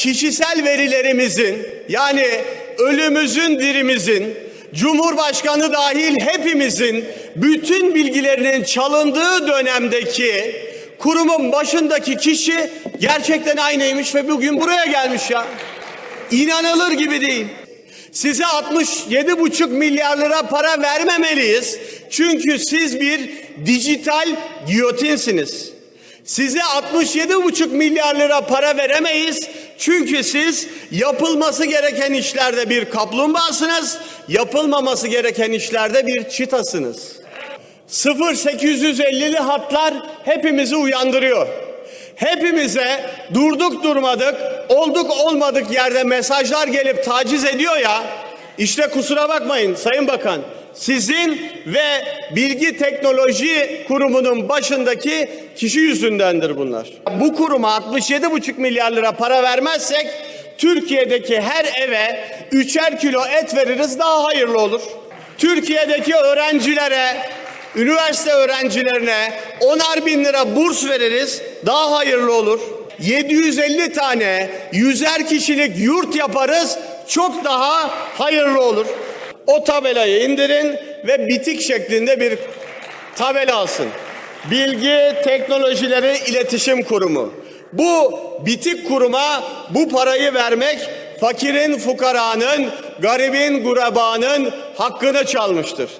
kişisel verilerimizin yani ölümüzün dirimizin Cumhurbaşkanı dahil hepimizin bütün bilgilerinin çalındığı dönemdeki kurumun başındaki kişi gerçekten aynıymış ve bugün buraya gelmiş ya. İnanılır gibi değil. Size 67,5 milyar lira para vermemeliyiz. Çünkü siz bir dijital giyotinsiniz. Size 67,5 milyar lira para veremeyiz. Çünkü siz yapılması gereken işlerde bir kaplumbağasınız, yapılmaması gereken işlerde bir çitasınız. 0850'li hatlar hepimizi uyandırıyor. Hepimize durduk durmadık, olduk olmadık yerde mesajlar gelip taciz ediyor ya. İşte kusura bakmayın Sayın Bakan. Sizin ve Bilgi Teknoloji Kurumu'nun başındaki kişi yüzündendir bunlar. Bu kuruma 67,5 milyar lira para vermezsek Türkiye'deki her eve üçer kilo et veririz daha hayırlı olur. Türkiye'deki öğrencilere üniversite öğrencilerine onar bin lira burs veririz daha hayırlı olur. 750 tane yüzer kişilik yurt yaparız çok daha hayırlı olur. O tabelayı indirin ve bitik şeklinde bir tabela alsın. Bilgi Teknolojileri İletişim Kurumu. Bu bitik kuruma bu parayı vermek fakirin fukaranın, garibin gurabanın hakkını çalmıştır.